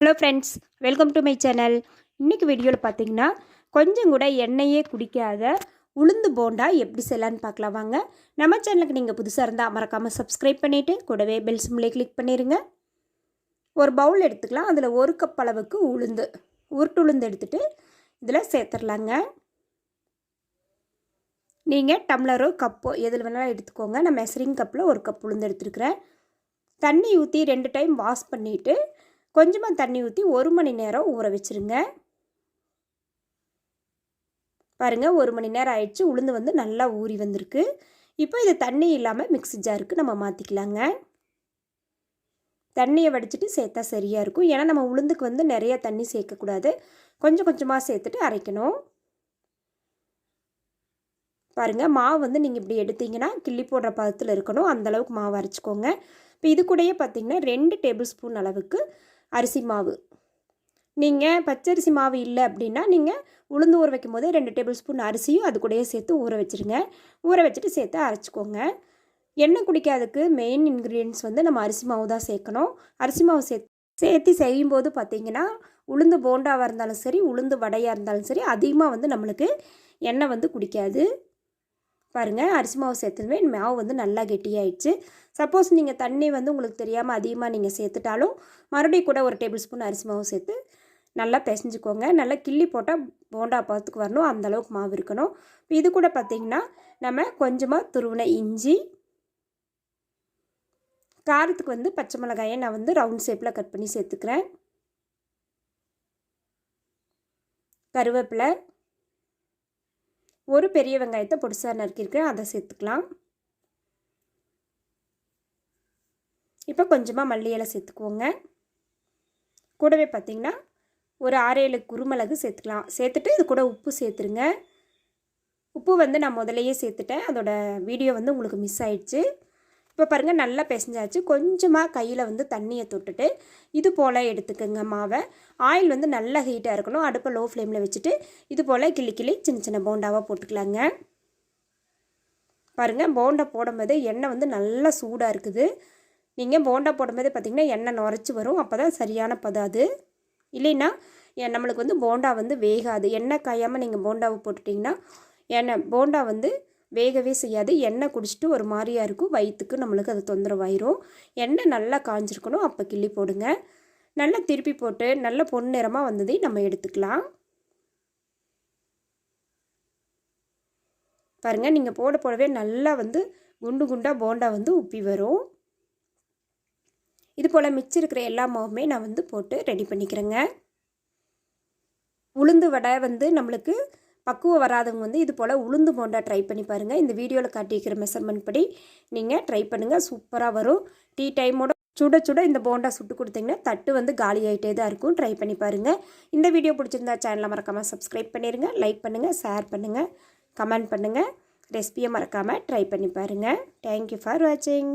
Hello friends welcome to my channel இன்றைக்கி வீடியோவில் பார்த்தீங்கன்னா கொஞ்சம் கூட எண்ணெயே குடிக்காத உளுந்து போண்டா எப்படி செய்யலான்னு பார்க்கலாம் வாங்க. நம்ம சேனலுக்கு நீங்கள் புதுசாக இருந்தால் மறக்காமல் சப்ஸ்கிரைப் பண்ணிவிட்டு கூடவே பெல் சிம்லே கிளிக் பண்ணிடுங்க ஒரு பவுல் எடுத்துக்கலாம். அதில் ஒரு கப் அளவுக்கு உளுந்து உருட்டு உளுந்து எடுத்துகிட்டு இதில் சேர்த்துடலாங்க. நீங்கள் டம்ளரோ கப்போ எதில் வேணாலும் எடுத்துக்கோங்க. நான் மெசரிங் கப்பில் ஒரு கப் உளுந்து எடுத்துருக்குறேன். தண்ணி ஊற்றி ரெண்டு டைம் வாஷ் பண்ணிவிட்டு கொஞ்சமாக தண்ணி ஊற்றி ஒரு மணி நேரம் ஊற வச்சுருங்க. பாருங்கள் ஒரு மணி நேரம் ஆயிடுச்சு. உளுந்து வந்து நல்லா ஊறி வந்திருக்கு. இப்போ இது தண்ணி இல்லாமல் மிக்ஸி ஜாருக்கு நம்ம மாற்றிக்கலாங்க தண்ணியை வடிச்சிட்டு சேர்த்தா சரியாக இருக்கும். ஏன்னா நம்ம உளுந்துக்கு வந்து நிறைய தண்ணி சேர்க்கக்கூடாது. கொஞ்சம் கொஞ்சமாக சேர்த்துட்டு அரைக்கணும். பாருங்கள் மாவு வந்து நீங்கள் இப்படி எடுத்தீங்கன்னா கிள்ளி போடுற பதத்தில் இருக்கணும். அந்தளவுக்கு மாவு அரைச்சிக்கோங்க. இப்போ இது கூடயே பார்த்திங்கன்னா ரெண்டு டேபிள் ஸ்பூன் அளவுக்கு அரிசி மாவு. நீங்கள் பச்சரிசி மாவு இல்லை அப்படின்னா நீங்கள் உளுந்து ஊற வைக்கும் போதே ரெண்டு டேபிள் ஸ்பூன் அரிசியும் அது கூடயே சேர்த்து ஊற வச்சுருங்க. ஊற வச்சுட்டு சேர்த்து அரைச்சிக்கோங்க. எண்ணெய் குடிக்காததுக்கு மெயின் இன்க்ரீடியன்ஸ் வந்து நம்ம அரிசி மாவு தான் சேர்க்கணும். அரிசி மாவு சே சேர்த்து செய்யும்போது பார்த்திங்கன்னா உளுந்து போண்டாவாக இருந்தாலும் சரி உளுந்து வடையாக இருந்தாலும் சரி அதிகமாக வந்து நம்மளுக்கு எண்ணெய் வந்து குடிக்காது. பாருங்கள் அரிசி மாவு சேர்த்ததுமே மாவு வந்து நல்லா கெட்டியாயிடுச்சு. சப்போஸ் நீங்கள் தண்ணி வந்து உங்களுக்கு தெரியாமல் அதிகமாக நீங்கள் சேர்த்துட்டாலும் மறுபடியும் கூட ஒரு டேபிள் ஸ்பூன் அரிசி மாவு சேர்த்து நல்லா பிசைஞ்சுக்கோங்க. நல்லா கிள்ளி போட்டால் போண்டா பார்த்துக்கு வரணும். அந்தளவுக்கு மாவு இருக்கணும். இப்போ இது கூட பார்த்திங்கன்னா நம்ம கொஞ்சமாக துருவின இஞ்சி காரத்துக்கு வந்து பச்சை மிளகாயை நான் வந்து ரவுண்ட் ஷேப்பில் கட் பண்ணி சேர்த்துக்கிறேன். கருவேப்பிலை ஒரு பெரிய வெங்காயத்தை பொடிசாக நறுக்கியிருக்கேன். அதை சேர்த்துக்கலாம். இப்போ கொஞ்சமாக மல்லி இலை சேர்த்துக்குவோங்க. கூடவே பார்த்திங்கன்னா ஒரு ஆறு ஏழு குருமிளகு சேர்த்துக்கலாம். சேர்த்துட்டு இது கூட உப்பு சேர்த்துருங்க. உப்பு வந்து நான் முதலையே சேர்த்துட்டேன். அதோட வீடியோ வந்து உங்களுக்கு மிஸ் ஆயிடுச்சு. இப்போ பாருங்கள் நல்லா பிசைஞ்சாச்சு. கொஞ்சமாக கையில் வந்து தண்ணியை தொட்டுட்டு இது போல் எடுத்துக்கோங்க மாவை. ஆயில் வந்து நல்லா ஹீட்டாக இருக்கணும். அடுப்பை லோ ஃப்ளேமில் வச்சுட்டு இது போல் கிளி கிளி சின்ன சின்ன போண்டாவாக போட்டுக்கலாங்க. பாருங்கள் போண்டா போடும்போது எண்ணெய் வந்து நல்லா சூடாக இருக்குது. நீங்கள் போண்டா போடும்போது பார்த்திங்கன்னா எண்ணெய் நுரைச்சி வரும். அப்போ தான் சரியான பதம் அது. இல்லைன்னா நம்மளுக்கு வந்து போண்டா வந்து வேகாது. எண்ணெய் காயாமல் நீங்கள் போண்டாவை போட்டுட்டிங்கன்னா எண்ணெய் போண்டா வந்து வேகவே செய்யாது. எண்ணெய் குடிச்சிட்டு ஒரு மாதிரியாக இருக்கும். வயிற்றுக்கு நம்மளுக்கு அது தொந்தரவாயிரும். எண்ணெய் நல்லா காஞ்சிருக்கணும். அப்போ கிள்ளி போடுங்க. நல்லா திருப்பி போட்டு நல்ல பொன்னிறமாக வந்ததையும் நம்ம எடுத்துக்கலாம். பாருங்கள் நீங்கள் போட போடவே நல்லா வந்து குண்டு குண்டாக போண்டா வந்து உப்பி வரும். இது போல் மிச்சம் இருக்கிற எல்லா மாவுமே நான் வந்து போட்டு ரெடி பண்ணிக்கிறேங்க. உளுந்து வடை வந்து நம்மளுக்கு பக்குவம் வராதவங்க வந்து இது போல் உளுந்து போண்டா ட்ரை பண்ணி பாருங்கள் இந்த வீடியோவில் காட்டியிருக்கிற மெஷர்மெண்ட் படி நீங்கள் ட்ரை பண்ணுங்கள் சூப்பராக வரும். டீ டைமோட சுட சுட இந்த போண்டா சுட்டு கொடுத்தீங்கன்னா தட்டு வந்து காலி ஆகிட்டே தான் இருக்கும். ட்ரை பண்ணி பாருங்கள் இந்த வீடியோ பிடிச்சிருந்தா சேனலை மறக்காமல் சப்ஸ்கிரைப் பண்ணிடுங்க லைக் பண்ணுங்கள் ஷேர் பண்ணுங்கள் கமெண்ட் பண்ணுங்கள் ரெசிபியை மறக்காமல் ட்ரை பண்ணி பாருங்கள் தேங்க்யூ ஃபார் வாட்சிங்